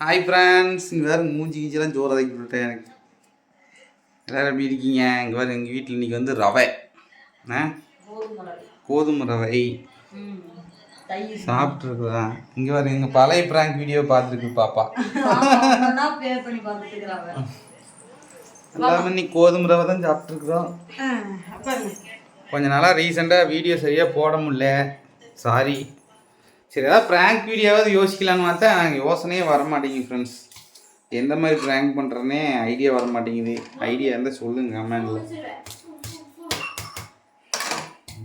Hi friends இங்கே வேறு மூஞ்சி கீச்செல்லாம் சோறு வதக்கி விட்டேன் எனக்கு. எல்லோரும் எப்படி இருக்கீங்க? இங்கே வேறு எங்கள் வீட்டில் இன்றைக்கி வந்து ரவை. ஆ? கோதுமை ரவை. ம். தயிர் சாப்பிட்ருக்குதா இங்கே வேறு எங்கள் பழைய ப்ராங்க் வீடியோ பார்த்துருக்கு பாப்பா. எல்லாமே இன்னைக்கு கோதுமை ரவை தான் சாப்பிட்ருக்குறோம். கொஞ்ச நாளாக ரீசெண்டாக வீடியோ சரியாக போட முடியல. சாரி சரி ஏதாவது ப்ராங்க் வீடியோவாவது யோசிக்கலான்னு பார்த்தா எனக்கு யோசனையே வர மாட்டேங்குது ஃப்ரெண்ட்ஸ் எந்த மாதிரி ப்ராங்க் பண்ணுறனே ஐடியா வர மாட்டேங்குது ஐடியா இருந்தால் சொல்லுங்க கமெண்டில்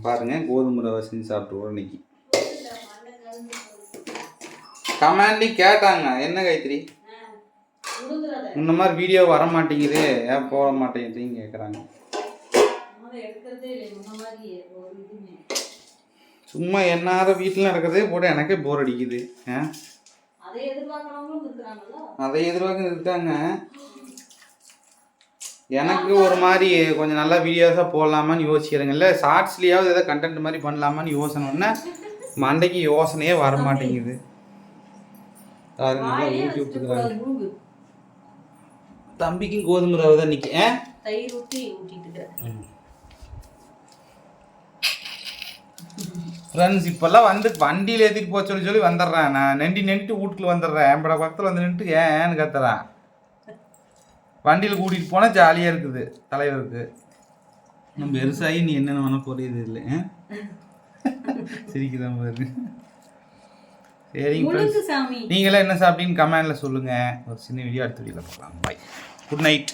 பாருங்கள் கோதுமை ரவை செஞ்சு சாப்பிட்ருவோம் இன்னைக்கு. கமெண்ட்லி கேட்டாங்க என்ன கைத்திரி இந்த மாதிரி வீடியோ வர மாட்டேங்குது ஏன் போட மாட்டேங்குதுன்னு கேட்குறாங்க சும்மா என்னார வீட்டில் நடக்கிறதே போட எனக்கே போர் அடிக்குது. அதை எதிர்பார்க்க இருக்காங்க எனக்கு ஒரு மாதிரி கொஞ்சம் நல்லா வீடியோஸாக போடலாமான்னு யோசிக்கிறேங்க. இல்லை ஷார்ட்ஸ்லேயாவது ஏதாவது கண்டென்ட் மாதிரி பண்ணலாமான்னு யோசனைன்னா மண்டைக்கு யோசனையே வர மாட்டேங்குது. நல்லா முழுங்கு. தம்பிக்கும் கோதுமை ரவை தான் நிற்க ஃப்ரெண்ட்ஸ் இப்போல்லாம் வந்து வண்டியில் ஏற்றிட்டு போக சொல்லி சொல்லி வந்துடுறேன். நான் நெண்டி நென்ட்டு வீட்டுக்குள்ள வந்துடுறேன். என் பக்கத்தில் வந்து நின்றுட்டு ஏன் ஏன்னு கத்துறேன் வண்டியில் கூட்டிகிட்டு போனால் ஜாலியாக இருக்குது தலைவருக்கு. நம்ம பெருசாகி நீ என்னென்ன வேணால் புரியுது இல்லை சிரிக்குதான் பாரு. சரிங்க நீங்களாம் என்ன சாப்பிட்டீங்கன்னு கமெண்டில் சொல்லுங்கள் ஒரு சின்ன வீடியோ அடுத்த வீடியோவில் பார்க்கலாம். Bye good night